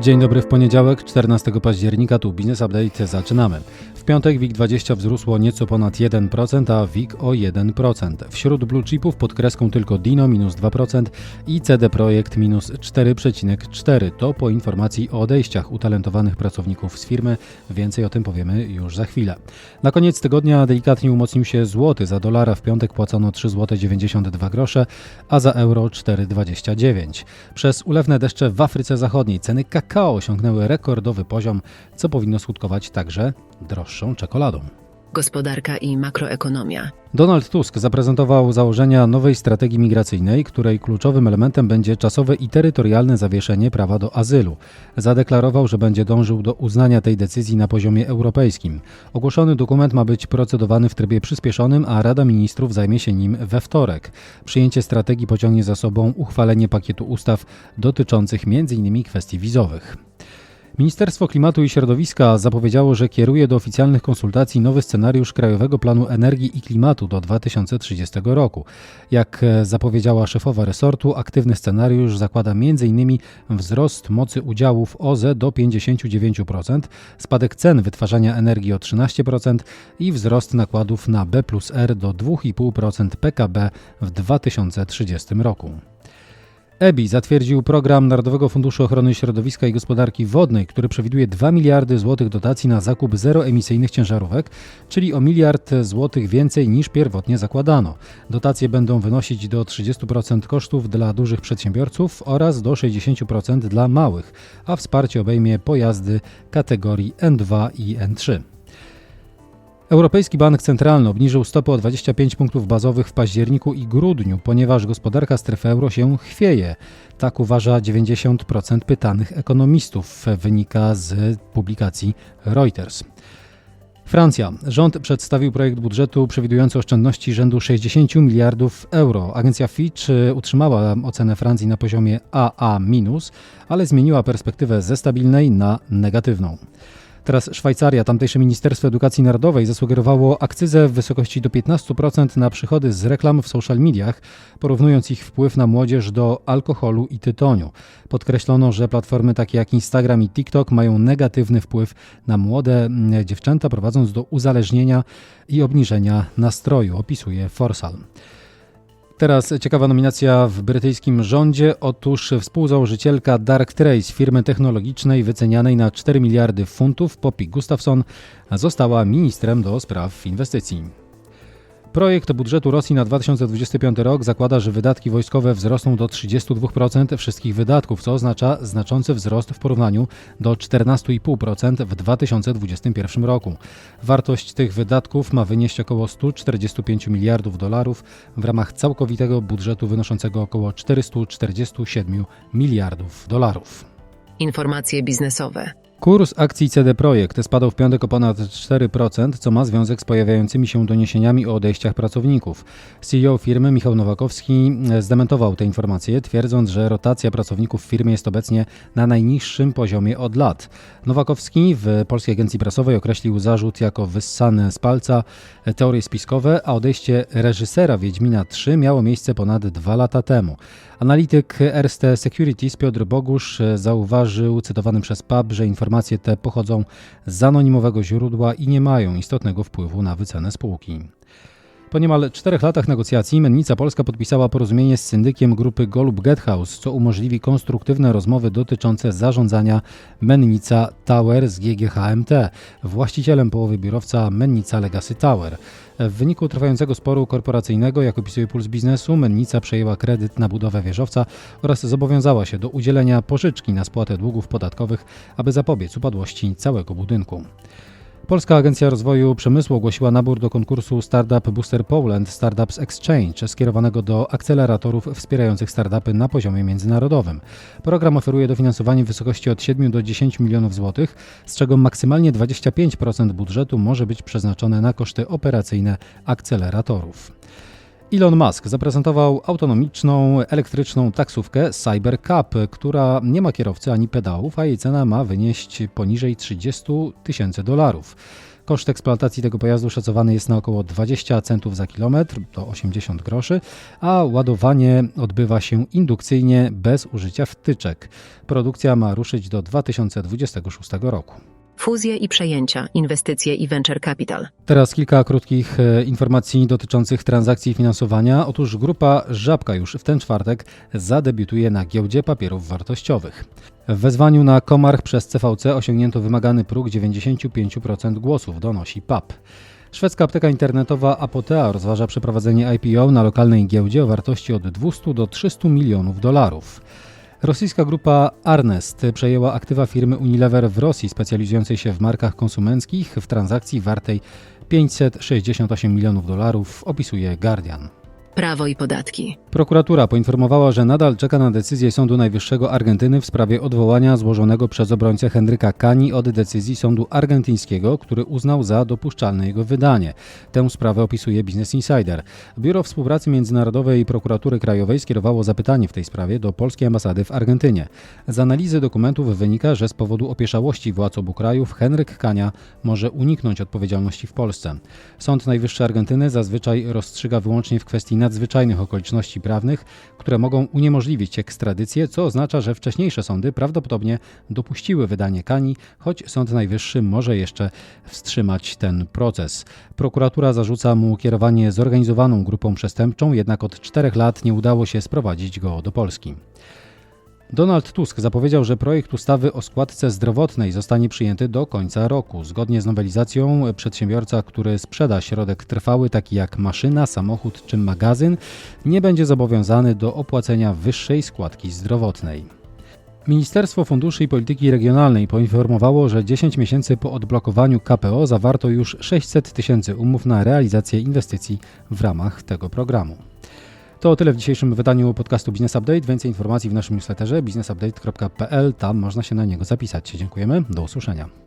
Dzień dobry w poniedziałek, 14 października, tu Business Update, zaczynamy. W piątek WIG20 wzrósło nieco ponad 1%, a WIG o 1%. Wśród blue chipów pod kreską tylko Dino minus 2% i CD Projekt minus 4,4%. To po informacji o odejściach utalentowanych pracowników z firmy. Więcej o tym powiemy już za chwilę. Na koniec tygodnia delikatnie umocnił się złoty. Za dolara w piątek płacono 3,92 zł a za euro 4,29. Przez ulewne deszcze w Afryce Zachodniej ceny kakao osiągnęły rekordowy poziom, co powinno skutkować także droższą czekoladą. Gospodarka i makroekonomia. Donald Tusk zaprezentował założenia nowej strategii migracyjnej, której kluczowym elementem będzie czasowe i terytorialne zawieszenie prawa do azylu. Zadeklarował, że będzie dążył do uznania tej decyzji na poziomie europejskim. Ogłoszony dokument ma być procedowany w trybie przyspieszonym, a Rada Ministrów zajmie się nim we wtorek. Przyjęcie strategii pociągnie za sobą uchwalenie pakietu ustaw dotyczących m.in. kwestii wizowych. Ministerstwo Klimatu i Środowiska zapowiedziało, że kieruje do oficjalnych konsultacji nowy scenariusz Krajowego Planu Energii i Klimatu do 2030 roku. Jak e, zapowiedziała szefowa resortu, aktywny scenariusz zakłada m.in. wzrost mocy udziałów OZE do 59%, spadek cen wytwarzania energii o 13% i wzrost nakładów na B plus R do 2,5% PKB w 2030 roku. EBI zatwierdził program Narodowego Funduszu Ochrony Środowiska i Gospodarki Wodnej, który przewiduje 2 miliardy złotych dotacji na zakup zeroemisyjnych ciężarówek, czyli o miliard złotych więcej niż pierwotnie zakładano. Dotacje będą wynosić do 30% kosztów dla dużych przedsiębiorców oraz do 60% dla małych, a wsparcie obejmie pojazdy kategorii N2 i N3. Europejski Bank Centralny obniżył stopy o 25 punktów bazowych w październiku i grudniu, ponieważ gospodarka strefy euro się chwieje. Tak uważa 90% pytanych ekonomistów, wynika z publikacji Reuters. Francja. Rząd przedstawił projekt budżetu przewidujący oszczędności rzędu 60 miliardów euro. Agencja Fitch utrzymała ocenę Francji na poziomie AA-, ale zmieniła perspektywę ze stabilnej na negatywną. Teraz Szwajcaria, tamtejsze Ministerstwo Edukacji Narodowej zasugerowało akcyzę w wysokości do 15% na przychody z reklam w social mediach, porównując ich wpływ na młodzież do alkoholu i tytoniu. Podkreślono, że platformy takie jak Instagram i TikTok mają negatywny wpływ na młode mm, dziewczęta, prowadząc do uzależnienia i obniżenia nastroju, opisuje Forsal. Teraz ciekawa nominacja w brytyjskim rządzie. Otóż współzałożycielka Dark Trace, firmy technologicznej wycenianej na 4 miliardy funtów, Poppy Gustafson, została ministrem do spraw inwestycji. Projekt budżetu Rosji na 2025 rok zakłada, że wydatki wojskowe wzrosną do 32% wszystkich wydatków, co oznacza znaczący wzrost w porównaniu do 14,5% w 2021 roku. Wartość tych wydatków ma wynieść około 145 miliardów dolarów w ramach całkowitego budżetu wynoszącego około 447 miliardów dolarów. Informacje biznesowe. Kurs akcji CD Projekt spadł w piątek o ponad 4%, co ma związek z pojawiającymi się doniesieniami o odejściach pracowników. CEO firmy Michał Nowakowski zdementował te informacje, twierdząc, że rotacja pracowników w firmie jest obecnie na najniższym poziomie od lat. Nowakowski w Polskiej Agencji Prasowej określił zarzut jako wyssane z palca teorie spiskowe, a odejście reżysera Wiedźmina 3 miało miejsce ponad dwa lata temu. Analityk Erste Securities Piotr Bogusz zauważył, cytowany przez PUB, że informacje te pochodzą z anonimowego źródła i nie mają istotnego wpływu na wycenę spółki. Po niemal czterech latach negocjacji Mennica Polska podpisała porozumienie z syndykiem grupy Golub Gethouse, co umożliwi konstruktywne rozmowy dotyczące zarządzania Mennica Tower z GGHMT, właścicielem połowy biurowca Mennica Legacy Tower. W wyniku trwającego sporu korporacyjnego, jak opisuje Puls Biznesu, Mennica przejęła kredyt na budowę wieżowca oraz zobowiązała się do udzielenia pożyczki na spłatę długów podatkowych, aby zapobiec upadłości całego budynku. Polska Agencja Rozwoju Przemysłu ogłosiła nabór do konkursu Startup Booster Poland Startups Exchange skierowanego do akceleratorów wspierających startupy na poziomie międzynarodowym. Program oferuje dofinansowanie w wysokości od 7 do 10 milionów złotych, z czego maksymalnie 25% budżetu może być przeznaczone na koszty operacyjne akceleratorów. Elon Musk zaprezentował autonomiczną, elektryczną taksówkę CyberCab, która nie ma kierowcy ani pedałów, a jej cena ma wynieść poniżej 30 tysięcy dolarów. Koszt eksploatacji tego pojazdu szacowany jest na około 20 centów za kilometr, to 80 groszy, a ładowanie odbywa się indukcyjnie bez użycia wtyczek. Produkcja ma ruszyć do 2026 roku. Fuzje i przejęcia, inwestycje i venture capital. Teraz kilka krótkich e, informacji dotyczących transakcji i finansowania. Otóż grupa Żabka już w ten czwartek zadebiutuje na giełdzie papierów wartościowych. W wezwaniu na Komarch przez CVC osiągnięto wymagany próg 95% głosów, donosi PAP. Szwedzka apteka internetowa Apotea rozważa przeprowadzenie IPO na lokalnej giełdzie o wartości od 200 do 300 milionów dolarów. Rosyjska grupa Arnest przejęła aktywa firmy Unilever w Rosji specjalizującej się w markach konsumenckich w transakcji wartej 568 milionów dolarów, opisuje Guardian. Prawo i podatki. Prokuratura poinformowała, że nadal czeka na decyzję Sądu Najwyższego Argentyny w sprawie odwołania złożonego przez obrońcę Henryka Kani od decyzji sądu argentyńskiego, który uznał za dopuszczalne jego wydanie. Tę sprawę opisuje Business Insider. Biuro Współpracy Międzynarodowej Prokuratury Krajowej skierowało zapytanie w tej sprawie do polskiej ambasady w Argentynie. Z analizy dokumentów wynika, że z powodu opieszałości władz obu krajów Henryk Kania może uniknąć odpowiedzialności w Polsce. Sąd Najwyższy Argentyny zazwyczaj rozstrzyga wyłącznie w kwestii nadzwyczajnych okoliczności prawnych, które mogą uniemożliwić ekstradycję, co oznacza, że wcześniejsze sądy prawdopodobnie dopuściły wydanie Kani, choć Sąd Najwyższy może jeszcze wstrzymać ten proces. Prokuratura zarzuca mu kierowanie zorganizowaną grupą przestępczą, jednak od czterech lat nie udało się sprowadzić go do Polski. Donald Tusk zapowiedział, że projekt ustawy o składce zdrowotnej zostanie przyjęty do końca roku. Zgodnie z nowelizacją przedsiębiorca, który sprzeda środek trwały taki jak maszyna, samochód czy magazyn, nie będzie zobowiązany do opłacenia wyższej składki zdrowotnej. Ministerstwo Funduszy i Polityki Regionalnej poinformowało, że 10 miesięcy po odblokowaniu KPO zawarto już 600 tysięcy umów na realizację inwestycji w ramach tego programu. To tyle w dzisiejszym wydaniu podcastu Business Update. Więcej informacji w naszym newsletterze businessupdate.pl. Tam można się na niego zapisać. Dziękujemy. Do usłyszenia.